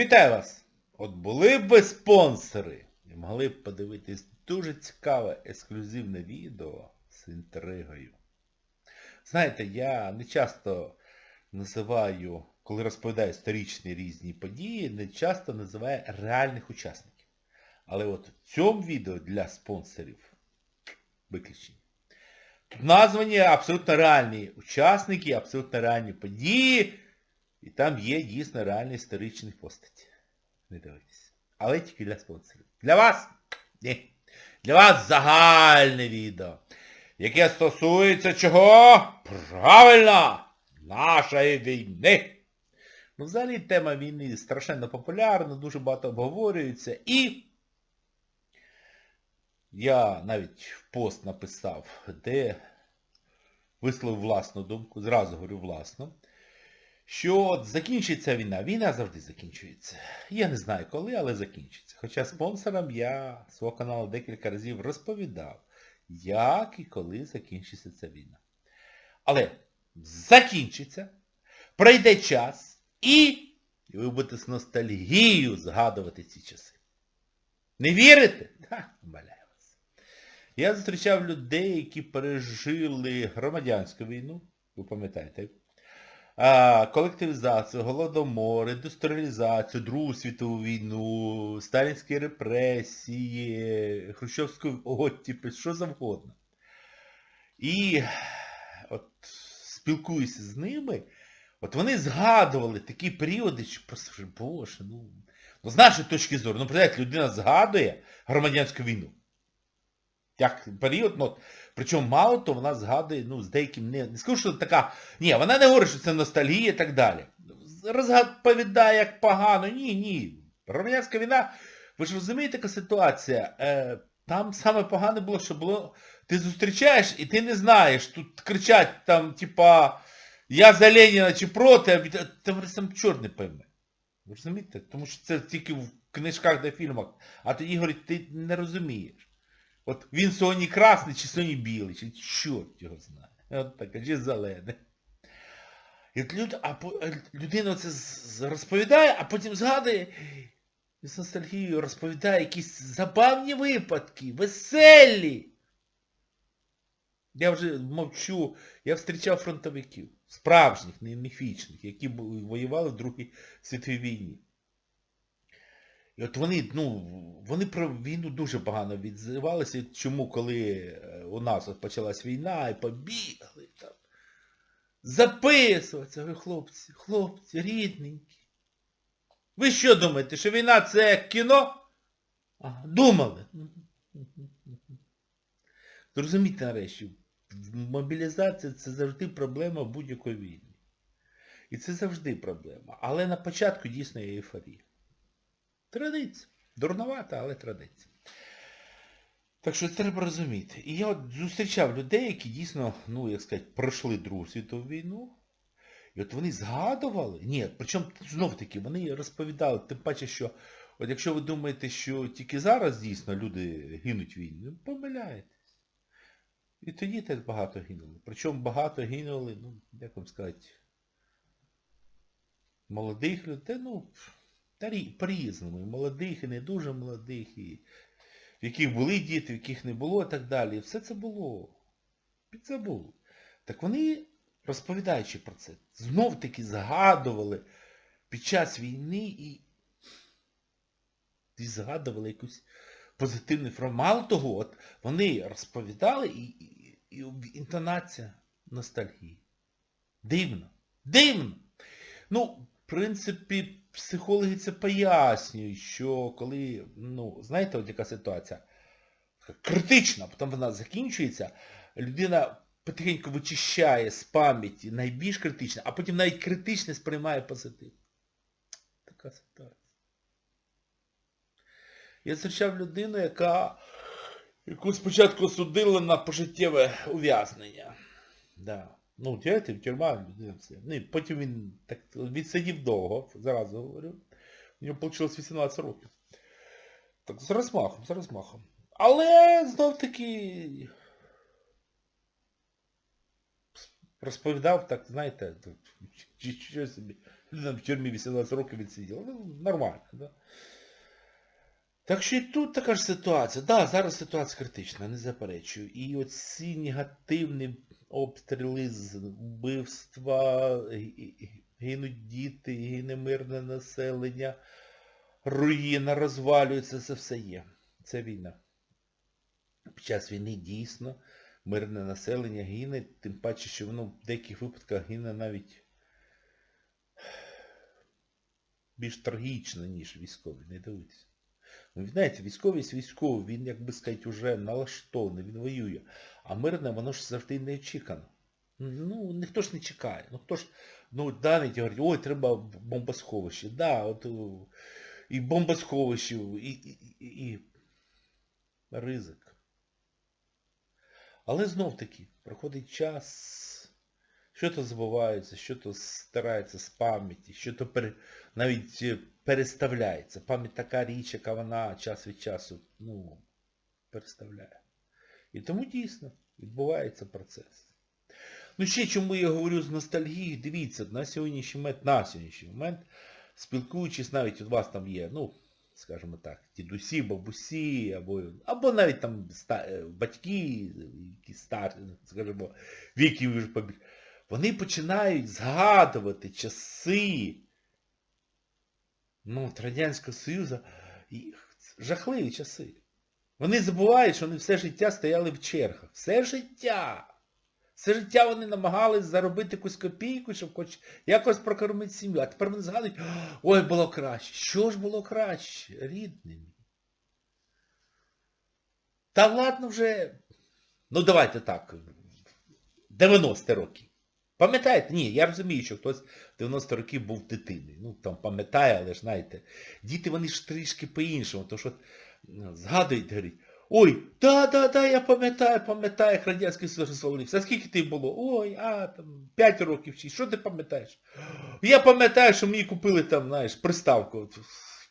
Вітаю вас! От були б спонсори і могли б подивитись дуже цікаве ексклюзивне відео з інтригою. Знаєте, я не часто називаю, коли розповідаю історичні різні події, не часто називаю реальних учасників. Але от в цьому відео для спонсорів виключення. Тут названі абсолютно реальні учасники, абсолютно реальні події, і там є дійсно реальні історичні постаті. Не дивитесь. Але тільки для спонсорів. Для вас? Ні. Для вас загальне відео, яке стосується чого? Правильно! Нашої війни. Ну, взагалі тема війни страшенно популярна, дуже багато обговорюється. І я навіть пост написав, де висловив власну думку, зразу говорю власну, що от закінчиться війна. Війна завжди закінчується. Я не знаю коли, але закінчиться. Хоча спонсорам я свого каналу декілька разів розповідав, як і коли закінчиться ця війна. Але закінчиться, пройде час і, ви будете з ностальгією згадувати ці часи. Не вірите? Так, умоляю вас. Я зустрічав людей, які пережили громадянську війну, ви пам'ятаєте, колективізацію, голодомор, індустріалізацію, Другу світову війну, сталінські репресії, Хрущовську оттіпель, що завгодно. І от спілкуюся з ними, от вони згадували такі періоди, що просто боже, ну, ну з нашої точки зору, ну, представляєте, людина згадує громадянську війну. Як період, ну, причому мало то вона згадує, ну, з деяким не... Не скажу, що така... Ні, вона не говорить, що це ностальгія і так далі. Розповідає, як погано. Ні, ні. Громадянська війна, ви ж розумієте, яка ситуація? Е, там саме погане було, що було... Ти зустрічаєш і ти не знаєш, тут кричать там, типа, я за Леніна чи проти, а там сам чорт не. Ви розумієте? Тому що це тільки в книжках та фільмах. А тоді говорить, ти не розумієш. От він сьогодні красний, чи сьогодні білий, чи чорт його знає. От так, чи зелений. І люд, а, е, людина це розповідає, а потім згадує з ностальгією розповідає якісь забавні випадки, веселі. Я вже мовчу, я зустрічав фронтовиків, справжніх, не міфічних, які воювали в Другій світовій війні. І от вони, ну, вони про війну дуже погано відзивалися. Чому, коли е, у нас от почалась війна і побігли там, записуватися, говорю, хлопці, хлопці, рідненькі. Ви що думаєте, що війна це кіно? Ага, думали. Зрозумійте нарешті, мобілізація це завжди проблема будь-якої війни. І це завжди проблема. Але на початку дійсно є ейфорія. Традиція. Дурновата, але традиція. Так що це треба розуміти. І я от зустрічав людей, які дійсно, ну, як сказати, пройшли Другу світову війну. І от вони згадували, ні, причому знов таки, вони розповідали, тим паче, що от якщо ви думаєте, що тільки зараз дійсно люди гинуть в війні, ну помиляєтесь. І тоді теж багато гинули. Причому багато гинули, ну, як вам сказати, молодих людей, ну, по-різному. І молодих, і не дуже молодих, і в яких були діти, в яких не було, і так далі. Все це було. Під це було. Так вони, розповідаючи про це, знов-таки згадували під час війни і, і згадували якусь позитивну інформацію. Мало того, от вони розповідали і, і, і інтонація ностальгії. Дивно. Дивно. Ну, в принципі, психологи це пояснюють, що коли, ну, знаєте, от яка ситуація? Критична, потім вона закінчується, людина потихеньку вичищає з пам'яті найбільш критичне, а потім навіть критичне сприймає позитив. Така ситуація. Я зустрічав людину, яка, яку спочатку судили на пожиттєве ув'язнення. Да. Ну, в тюрма все. Ну, і потім він так відсидів довго, зразу говорю. У нього вийшло 18 років. Так, з розмахом, з розмахом. Але знов таки розповідав, так, знаєте, що собі. Людина в тюрмі 18 років відсиділа. Ну, нормально, да? Так що і тут така ж ситуація. Так, да, зараз ситуація критична, не заперечую. І оці негативні обстріли, з- вбивства, гинуть діти, гине мирне населення, руїна розвалюється, це все є. Це війна. Під час війни дійсно мирне населення гине, тим паче, що воно в деяких випадках гине навіть більш трагічно, ніж військові. Не дивіться. Ну, знаєте, військовість військовий, він, як би сказати, уже налаштований, він воює. А мирне, воно ж завжди неочікано. Ну, ніхто ж не чекає. Ну хто ж, ну, даний говорить, ой, треба бомбосховище. Да, от і бомбосховище, і, і, і, і ризик. Але знов таки, проходить час, що то забувається, що то стирається з пам'яті, що то пере, навіть е, переставляється. Пам'ять така річ, яка вона час від часу, ну, переставляє. І тому дійсно відбувається процес. Ну ще чому я говорю з ностальгією, дивіться, на сьогоднішній момент, на сьогоднішній момент, спілкуючись, навіть у вас там є, ну, скажімо так, дідусі, бабусі, або, або навіть там ста- е, батьки, які старі, скажімо, віків вже побіг, вони починають згадувати часи ну, Радянського Союзу, жахливі часи. Вони забувають, що вони все життя стояли в чергах. Все життя. Все життя вони намагались заробити якусь копійку, щоб хоч якось прокормити сім'ю. А тепер вони згадують, ой, було краще. Що ж було краще, рідний мій? Та ладно вже. Ну давайте так. 90 років. Пам'ятаєте? Ні, я розумію, що хтось в 90 років був дитиною. Ну, там пам'ятає, але ж знаєте, діти вони ж трішки по-іншому. То що ну, згадують, говорять, ой, да-да-да, я пам'ятаю, пам'ятаю, як Радянський Союз розвалився. А скільки ти було? Ой, а, там, 5 років чи що ти пам'ятаєш? Я пам'ятаю, що мені купили там, знаєш, приставку.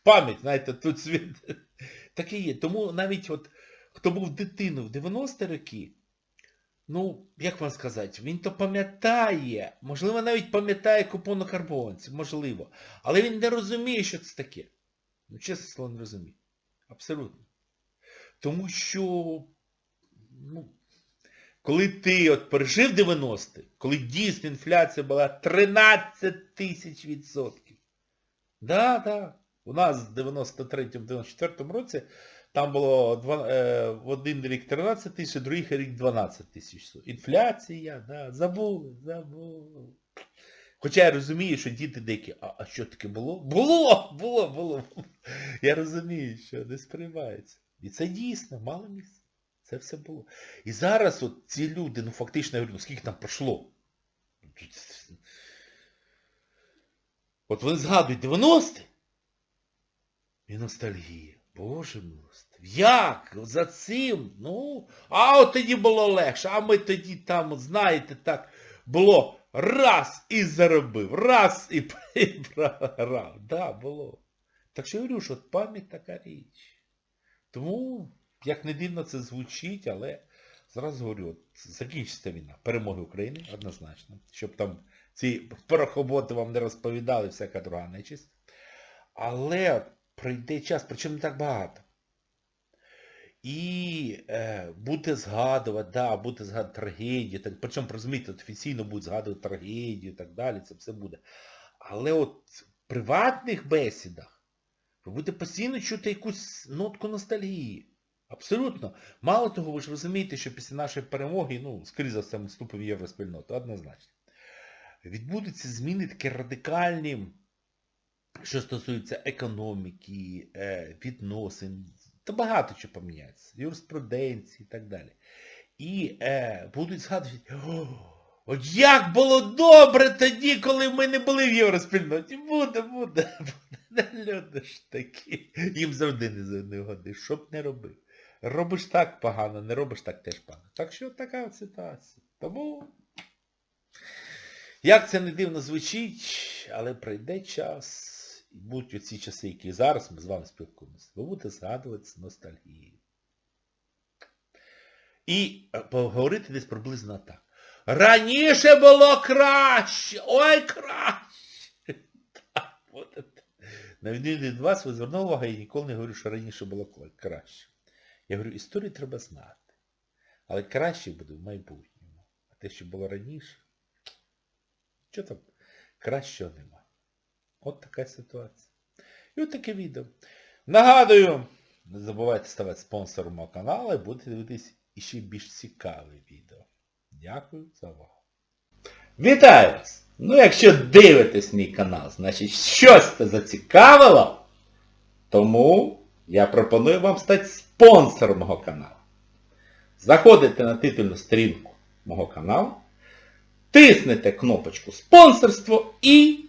Пам'ять, знаєте, тут світ. Таке є. Тому навіть от, хто був дитиною в 90 роки, Ну, як вам сказати, він то пам'ятає, можливо, навіть пам'ятає купонокарбованців, можливо. Але він не розуміє, що це таке. Ну, чесне слово, не розуміє. Абсолютно. Тому що, ну, коли ти от пережив 90-ті, коли дійсно інфляція була 13 тисяч відсотків. Да, да. У нас в 93-94 році там було два, е, в один рік 13 тисяч, другий рік 12 тисяч. Інфляція, да, забули, забули. Хоча я розумію, що діти деякі, а, а що таке було? Було, було, було. Я розумію, що не сприймається. І це дійсно, мало місця. Це все було. І зараз от ці люди, ну фактично, я говорю, ну скільки там пройшло? От вони згадують 90-ті. І ностальгія. Боже милостив. Як? За цим? Ну, а от тоді було легше. А ми тоді там, знаєте, так було раз і заробив, раз і, програв. Да, було. Так що я говорю, що от пам'ять така річ. Тому, як не дивно це звучить, але зразу говорю, от, закінчиться війна. Перемоги України однозначно. Щоб там ці порохоботи вам не розповідали, всяка друга нечисть. Але пройде час, причому не так багато. І е, буде згадувати, да, буде згадувати трагедію, так, причому, розумієте, офіційно будуть згадувати трагедію і так далі, це все буде. Але от в приватних бесідах ви будете постійно чути якусь нотку ностальгії. Абсолютно. Мало того, ви ж розумієте, що після нашої перемоги, ну, скоріше за все, ми вступимо в євроспільноту, однозначно. Відбудуться зміни такі радикальні, що стосується економіки, е, відносин, та багато чого поміняється, юриспруденції і так далі. І е, будуть згадувати, от як було добре тоді, коли ми не були в євроспільноті. Буде, буде, буде. Люди ж такі. Їм завжди не, не годи. Що б не робив. Робиш так погано, не робиш так теж погано. Так що така ситуація. Тому, як це не дивно звучить, але прийде час, і будуть оці часи, які зараз ми з вами спілкуємося, ви будете згадувати з ностальгією. І е, поговорити десь приблизно так. Раніше було краще! Ой, краще! Так, На відміну від вас, ви звернули увагу, я ніколи не говорю, що раніше було краще. Я говорю, історію треба знати. Але краще буде в майбутньому. А те, що було раніше, що там кращого нема. От така ситуація. І от таке відео. Нагадую, не забувайте ставати спонсором мого каналу і будете дивитись іще більш цікаве відео. Дякую за увагу. Вітаю вас! Ну якщо дивитесь мій канал, значить щось це зацікавило, тому я пропоную вам стати спонсором мого каналу. Заходите на титульну сторінку мого каналу, тиснете кнопочку спонсорство і